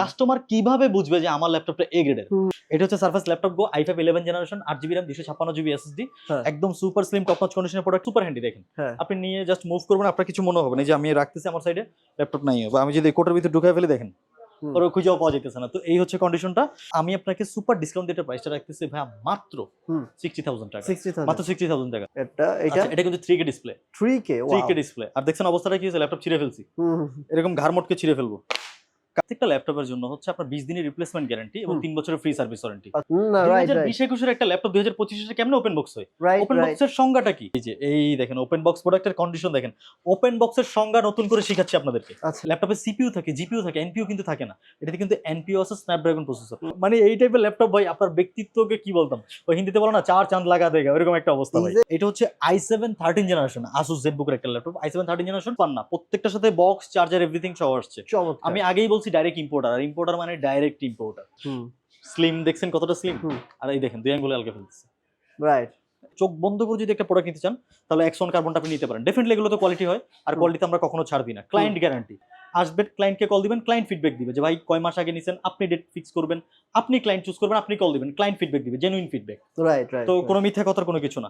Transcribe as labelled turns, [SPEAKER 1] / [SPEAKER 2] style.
[SPEAKER 1] Customer কীভাবে বুঝবে যে আমার ল্যাপটপটা এ গ্রেডের। এটা হচ্ছে surface laptop go i five eleven generation আট জিবি র্যাম দুশো ছাপ্পান্ন জিবি এসএসডি
[SPEAKER 2] হ্যাঁ।
[SPEAKER 1] একদম সুপার স্লিম টপ নচ কন্ডিশনের প্রোডাক্ট সুপার হ্যান্ডি দেখেন।
[SPEAKER 2] হ্যাঁ।
[SPEAKER 1] আপনি নিয়ে জাস্ট মুভ করবেন আপনার কিছু মনে হবে না যে আমি রাখতেছি আমার সাইডে ল্যাপটপ নাই। বা আমি যদি কোটার ভিতরে ঢুকাই ফেলে দেখেন। ওরা খুঁজেও পাওয়া যেতেছে না। তো এই হচ্ছে কন্ডিশনটা আমি আপনাকে সুপার ডিসকাউন্ট দিয়ে প্রাইসটা রাখতেছি ভাই মাত্র। সিক্সটি থাউজেন্ড টাকা। মাত্র সিক্সটি থাউজেন্ড টাকা।
[SPEAKER 2] এটা এটা?
[SPEAKER 1] আচ্ছা, এটা কিন্তু three K display
[SPEAKER 2] 3K
[SPEAKER 1] three
[SPEAKER 2] wow
[SPEAKER 1] K display আর দেখছেন অবস্থাটা কি হয়েছে? ল্যাপটপ ছিঁড়ে ফেলছি। এরকম ঘাড় মোটকে ছিঁড়ে ফেলব। প্রত্যেকটা ল্যাপটপের জন্য হচ্ছে আপনার বিশ দিনের রিপ্লেসমেন্ট গ্যারান্টি এবং তিন বছরের ফ্রি সার্ভিস ওয়ারেন্টি বিশ একুশের একটা ল্যাপটপ দুই হাজার পঁচিশে কেমন ওপেন বক্স হয়? ওপেন বক্সের সংজ্ঞাটা কি? এই যে এই দেখেন ওপেন বক্স প্রোডাক্টের কন্ডিশন দেখেন। ওপেন বক্সের সংজ্ঞা নতুন করে শেখাচ্ছি আপনাদেরকে।
[SPEAKER 2] আচ্ছা।
[SPEAKER 1] ল্যাপটপে সিপিইউ থাকে জিপিইউ থাকে এনপিইউ কিন্তু থাকে না। এটাতে কিন্তু এনপিইউ আছে স্ন্যাপড্রাগন প্রসেসর মানে এই টাইপের ল্যাপটপ ভাই আপনার ব্যক্তিত্বকে কি বলতাম? ওই হিন্দিতে বলো না চার চাঁদ লাগা দেগা ওইরকম একটা অবস্থা ভাই। এটা হচ্ছে i seven thirteen generation Asus Z বুকের একটা laptop. I seven thirteen generation পান না। প্রত্যেকটার সাথে বক্স চার্জার এভরিথিং সহ আসছে। আমি আগেই বলছি ডাইরেক্ট ইম্পোর্টার আর ইম্পোর্টার মানে ডাইরেক্ট ইম্পোর্টার স্লিম দেখছেন কতটা স্লিম আর এই দেখেন দুই আঙ্গুলে আলকে ফেলতেছে।
[SPEAKER 2] রাইট
[SPEAKER 1] চোখ বন্ধ করে যদি একটা প্রোডাক্ট নিতে চান তাহলে এক্সন কার্বনটা আপনি নিতে পারেন। ডেফিনেটলি এগুলো তো কোয়ালিটি হয় আর। কোয়ালিটি আমরা কখনো ছাড় দিই না ক্লায়েন্ট গ্যারান্টি আসবেন ক্লায়েন্টকে কল দিবেন ক্লায়েন্ট ফিডব্যাক দিবে যে ভাই কয় মাস আগে নিছেন? আপনি ডেট ফিক্স করবেন। আপনি ক্লায়েন্ট চুজ করবেন আপনি কল দিবেন। ক্লায়েন্ট ফিডব্যাক দিবে জেনুইন ফিডব্যাক
[SPEAKER 2] রাইট রাইট
[SPEAKER 1] তো কোনো মিথ্যা কথার কোনো কিছু না।